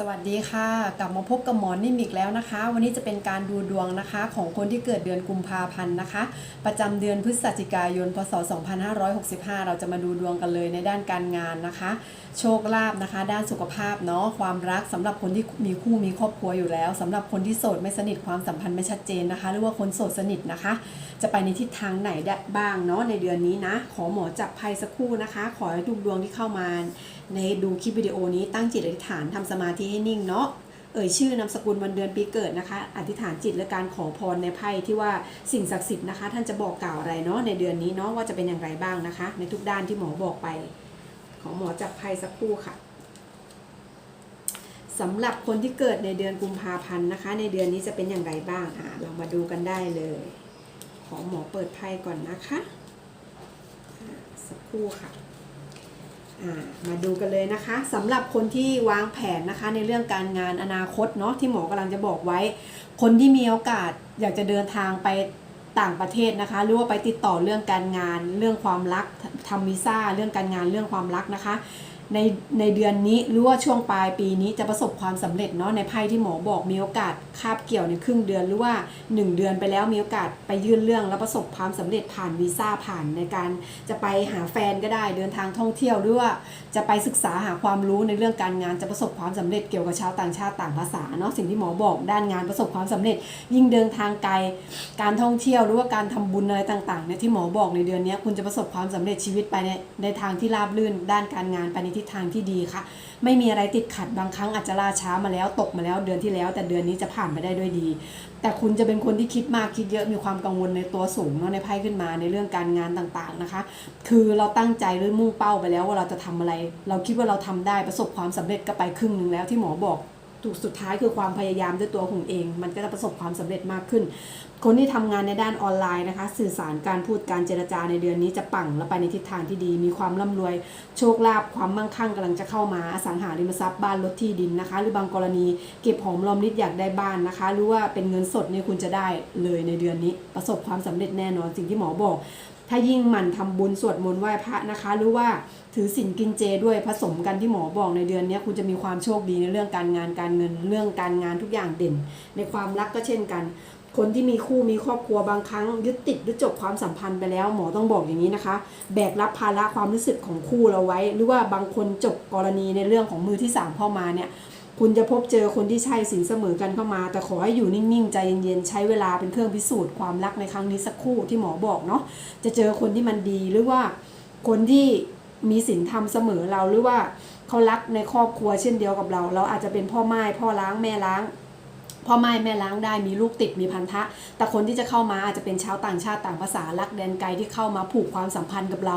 สวัสดีค่ะ กลับมาพบกับหมอนิ่มอีกแล้วนะคะ วันนี้จะเป็นการดูดวงนะคะ ของคนที่เกิดเดือนกุมภาพันธ์นะคะ ประจำเดือนพฤศจิกายนพศ 2565 เราจะมาดูดวงกันเลยในด้านการงานนะคะ โชคลาภนะคะ ด้านสุขภาพเนาะความรักสำหรับคนที่มีคู่มีครอบครัวอยู่แล้วสำหรับคนที่โสดไม่สนิทความสัมพันธ์ไม่ชัดเจนนะคะ หรือว่าคนโสดสนิทนะคะ จะไปในทิศทางไหนได้บ้างเนาะในเดือนนี้นะ ขอหมอจับไพ่สักครู่นะคะ ขอให้ทุกดวงที่เข้ามา ในดูคลิปวิดีโอนี้ตั้งจิตอธิษฐานทำสมาธิให้นิ่งเนาะเอ่ยชื่อนามสกุลวันเดือนปีเกิดนะคะ อธิษฐานจิตและการขอพรในไพ่ที่ว่าสิ่งศักดิ์สิทธิ์นะคะ ท่านจะบอกกล่าวอะไรเนาะในเดือนนี้เนาะว่าจะเป็นอย่างไรบ้างนะคะ ในทุกด้านที่หมอบอกไป ขอหมอจับไพ่สักครู่ค่ะสำหรับคนที่เกิดในเดือนกุมภาพันธ์นะคะ ในเดือนนี้จะเป็นอย่างไรบ้างอะเรามาดูกันได้เลย ขอหมอเปิดไพ่ก่อนนะคะสักครู่ค่ะ มาดูกันเลยนะคะสำหรับคนที่วางแผนนะคะในเรื่องการงานอนาคตเนาะที่หมอกำลังจะบอกไว้ คนที่มีโอกาสอยากจะเดินทางไปต่างประเทศนะคะ หรือว่าไปติดต่อเรื่องการงาน เรื่องความรักทำวีซ่าเรื่องการงานเรื่องความรักนะคะ ในในเดือนนี้หรือว่าช่วงปลายปีนี้จะประสบความสำเร็จเนาะในไพ่ที่หมอบอกมีโอกาสคาบเกี่ยวในครึ่งเดือนหรือว่า 1 เดือนไปแล้วมีโอกาสไปยื่นเรื่อง แล้วประสบความสำเร็จผ่านวีซ่าผ่านในการจะไปหาแฟนก็ได้เดินทางท่องเที่ยวหรือว่าจะไปศึกษาหาความรู้ในเรื่องการงานจะประสบความสำเร็จเกี่ยวกับชาวต่างชาติต่างภาษาเนาะสิ่งที่หมอบอกด้านงานประสบความสำเร็จ ยิ่งเดินทางไกลการท่องเที่ยวหรือว่าการทำบุญอะไรต่างๆเนี่ยที่หมอบอกในเดือนนี้คุณจะประสบความสำเร็จชีวิตไปในในทางที่ราบรื่นด้านการงานไปในทิศทางที่ดีค่ะ ไม่มีอะไรติดขัดบางครั้งอาจจะล่าช้ามาแล้วตกมาแล้วเดือนที่แล้ว แต่เดือนนี้จะผ่านไปได้ด้วยดี แต่คุณจะเป็นคนที่คิดมากคิดเยอะมีความกังวลในตัวสูงเนาะในไพ่ขึ้นมาในเรื่องการงานต่างๆนะคะ คือเราตั้งใจหรือมุ่งเป้าไปแล้วว่าเราจะทำอะไร เราคิดว่าเราทำได้ประสบความสำเร็จก็ไปครึ่งหนึ่งแล้วที่หมอบอกถูกสุดท้ายคือความพยายามด้วยตัวของเอง มันก็จะประสบความสำเร็จมากขึ้น คนที่ทำงานในด้านออนไลน์นะคะ สื่อสารการพูดการเจรจาในเดือนนี้จะปังและไปในทิศทางที่ดี มีความร่ำรวย โชคลาภความมั่งคั่งกำลังจะเข้ามาอสังหาริมทรัพย์บ้านรถที่ดินนะคะ หรือบางกรณีเก็บหอมรอมริบอยากได้บ้านนะคะ หรือว่าเป็นเงินสดเนี่ยคุณจะได้เลยในเดือนนี้ ประสบความสำเร็จแน่นอนสิ่งที่หมอบอก ถ้ายิ่งหมั่นทำบุญสวดมนต์ไหว้พระนะคะ หรือว่าถือศีลกินเจด้วยผสมกันที่หมอบอกในเดือนนี้คุณจะมีความโชคดีในเรื่องการงานการเงินเรื่องการงานทุกอย่างเด่น ในความรักก็เช่นกัน คนที่มีคู่มีครอบครัวบางครั้งยึดติดหรือจบความสัมพันธ์ไปแล้ว หมอต้องบอกอย่างนี้นะคะ แบกรับภาระความรู้สึกของคู่เราไว้ หรือว่าบางคนจบกรณีในเรื่องของมือที่สามเข้ามาเนี่ยคุณจะพบเจอคนที่ใช่สินเสมอกันเข้ามา แต่ขอให้อยู่นิ่งๆ ใจเย็นๆ ใช้เวลาเป็นเครื่องพิสูจน์ความรักในครั้งนี้สักครู่ที่หมอบอกเนาะจะเจอคนที่มันดีหรือว่าคนที่มีศีลธรรมเสมอเราหรือว่าเขารักในครอบครัวเช่นเดียวกับเรา เราอาจจะเป็นพ่อไม้พ่อล้างแม่ล้าง พ่อไม้แม่ล้างได้มีลูกติดมีพันธะ แต่คนที่จะเข้ามาอาจจะเป็นชาวต่างชาติต่างภาษารักแดนไกลที่เข้ามาผูกความสัมพันธ์กับเรา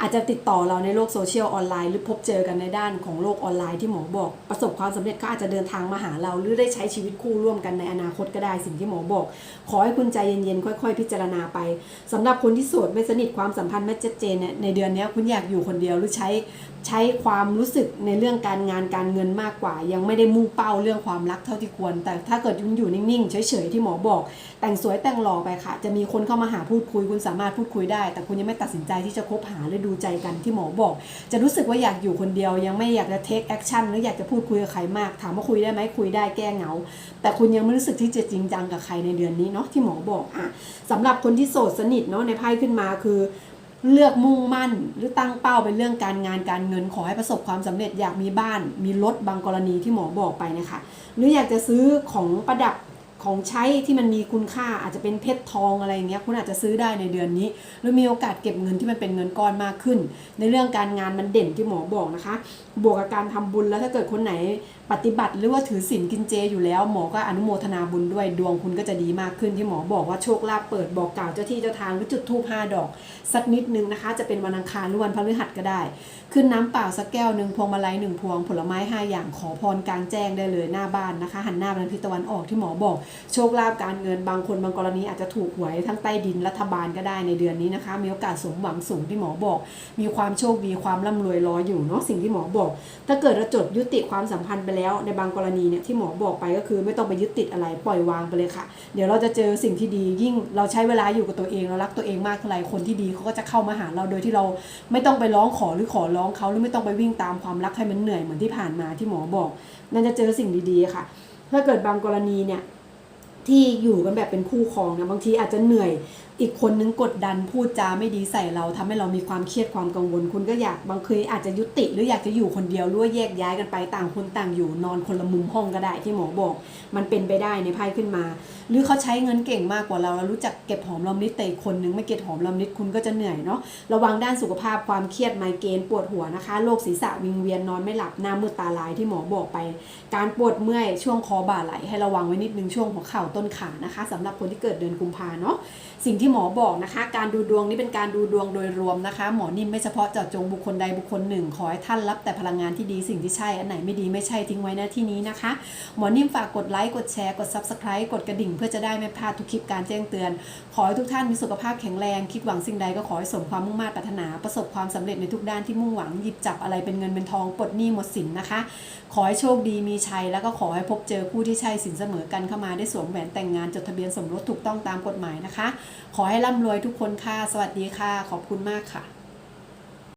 อาจจะติดต่อเราในโลกโซเชียลออนไลน์หรือพบเจอกันในด้านของโลกออนไลน์ที่หมอบอก ประสบความสำเร็จก็อาจจะเดินทางมาหาเรา หรือได้ใช้ชีวิตคู่ร่วมกันในอนาคตก็ได้สิ่งที่หมอบอก ขอให้คุณใจเย็นๆค่อย ๆ พิจารณาไปสำหรับคนที่โสดไม่สนิทความสัมพันธ์ไม่ชัดเจนเนี่ยในเดือนนี้คุณอยากอยู่คนเดียวหรือใช้ใช้ความรู้สึกในเรื่องการงานการเงินมากกว่า ยังไม่ได้มุ่งเป้าเรื่องความรักเท่าที่ควร แต่ถ้าเกิดคุณอยู่นิ่งๆ เฉยๆ ที่หมอบอก แต่งสวยแต่งหล่อไปค่ะ จะมีคนเข้ามาหาพูดคุย คุณสามารถพูดคุยได้ แต่คุณยังไม่ตัดสินใจที่จะคบหาหรือดูใจกันที่หมอบอก จะรู้สึกว่าอยากอยู่คนเดียว ยังไม่อยากจะเทคแอคชั่นหรืออยากจะพูดคุยกับใครมาก ถามว่าคุยได้ไหมคุยได้แก้เหงา แต่คุณยังไม่รู้สึกที่จะจริงจังกับใครในเดือนนี้เนาะที่หมอบอกอะสำหรับคนที่โสดสนิทเนาะในไพ่ขึ้นมาคือ เลือกมุ่งมั่น หรือตั้งเป้าเป็นเรื่องการงานการเงินขอให้ประสบความสำเร็จอยากมีบ้าน มีรถบางกรณีที่หมอบอกไปนะคะ หรืออยากจะซื้อของประดับของใช้ที่มันมีคุณค่าอาจจะเป็นเพชรทองอะไรอย่างเงี้ยคุณอาจจะซื้อได้ในเดือนนี้ หรือมีโอกาสเก็บเงินที่มันเป็นเงินก้อนมากขึ้น ในเรื่องการงานมันเด่นที่หมอบอกนะคะ บวกกับการทำบุญแล้วถ้าเกิดคนไหน ปฏิบัติหรือว่าถือศีลกินเจอยู่แล้วหมอก็อนุโมทนาบุญด้วยดวงคุณก็จะดีมากขึ้นที่หมอบอกว่าโชคลาภเปิดบอกกล่าวเจ้าที่เจ้าทางหรือจุดธูปห้าดอก สักนิดนึงนะคะ จะเป็นวันอังคารหรือวันพฤหัสก็ได้ ขึ้นน้ำเปล่าสักแก้วหนึ่งพวงมาลัยหนึ่งพวงผลไม้ห้าอย่างขอพรกลางแจ้งได้เลยหน้าบ้านนะคะ หันหน้าไปทางทิศตะวันออกที่หมอบอก โชคลาภการเงินบางคนบางกรณีอาจจะถูกหวยทั้งใต้ดินรัฐบาลก็ได้ในเดือนนี้นะคะ มีโอกาสสมหวังสูงที่หมอบอก มีความโชคดีความร่ำรวยรออยู่เนาะสิ่งที่หมอบอก ถ้าเกิดเราจดยุติความสัมพันธ์ไปแล้วในบางกรณีเนี่ยที่หมอบอกไปก็คือไม่ต้องไปยึดติดอะไรปล่อยวางไปเลยค่ะ เดี๋ยวเราจะเจอสิ่งที่ดียิ่งเราใช้เวลาอยู่กับตัวเองเรารักตัวเองมากเท่าไหร่คนที่ดีเขาก็จะเข้ามาหาเราโดยที่เราไม่ต้องไปร้องขอหรือขอร้องเขาหรือไม่ต้องไปวิ่งตามความรักให้มันเหนื่อยเหมือนที่ผ่านมาที่หมอบอกนั่นจะเจอสิ่งดีๆค่ะ ถ้าเกิดบางกรณีเนี่ยที่อยู่กันแบบเป็นคู่ครองเนี่ยบางทีอาจจะเหนื่อยอีกคนนึงกดดันพูดจาไม่ดีใส่เราทำให้เรามีความเครียดความกังวล คุณก็อยากบางเคยอาจจะยุติหรืออยากจะอยู่คนเดียวหรือว่าแยกย้ายกันไปต่างคนต่างอยู่นอนคนละมุมห้องก็ได้ที่หมอบอก มันเป็นไปได้ในไพ่ขึ้นมา หรือเขาใช้เงินเก่งมากกว่าเราเรารู้จักเก็บหอมรอมริบแต่อีกคนนึงไม่เก็บหอมรอมริบคุณก็จะเหนื่อยเนาะระวังด้านสุขภาพความเครียดไมเกรนปวดหัวนะคะโรคศีรษะวิงเวียนนอนไม่หลับหน้ามืดตาลายที่หมอบอกไป การปวดเมื่อยช่วงคอบ่าไหลให้ระวังไว้นิดนึงช่วงหัวเข่าต้นขานะคะสำหรับคนที่เกิดเดือนกุมภาเนาะสิ่งที่หมอบอกนะคะ การดูดวงนี่เป็นการดูดวงโดยรวมนะคะ หมอนิ่มไม่เฉพาะเจาะจงบุคคลใดบุคคลหนึ่ง ขอให้ท่านรับแต่พลังงานที่ดีสิ่งที่ใช่ อันไหนไม่ดีไม่ใช่ทิ้งไว้น้าที่นี้นะคะ หมอนิ่มฝากกดไลค์กดแชร์กด subscribe กดกระดิ่ง เพื่อจะได้ไม่พลาดทุกคลิปการแจ้งเตือน ขอให้ทุกท่านมีสุขภาพแข็งแรง คิดหวังสิ่งใดก็ขอให้สมความมุ่งมา่ปรารถนาประสบความสำเร็จในทุกด้านที่มุ่งหวังหยิบจับอะไรเป็นเงินเป็นทองปลดหนี้หมดสินนะคะ ขอให้โชคดีมีชัยแล้วก็ขอให้พบเจอผู้ที่ใช่สินเสมอกันเข้ามาได้สวมแหวนแต่งงานจดทะเบียนสมรสถูกต้องตามกฎหมายนะคะขอให้ร่ำรวยทุกคนค่ะ สวัสดีค่ะ ขอบคุณมากค่ะ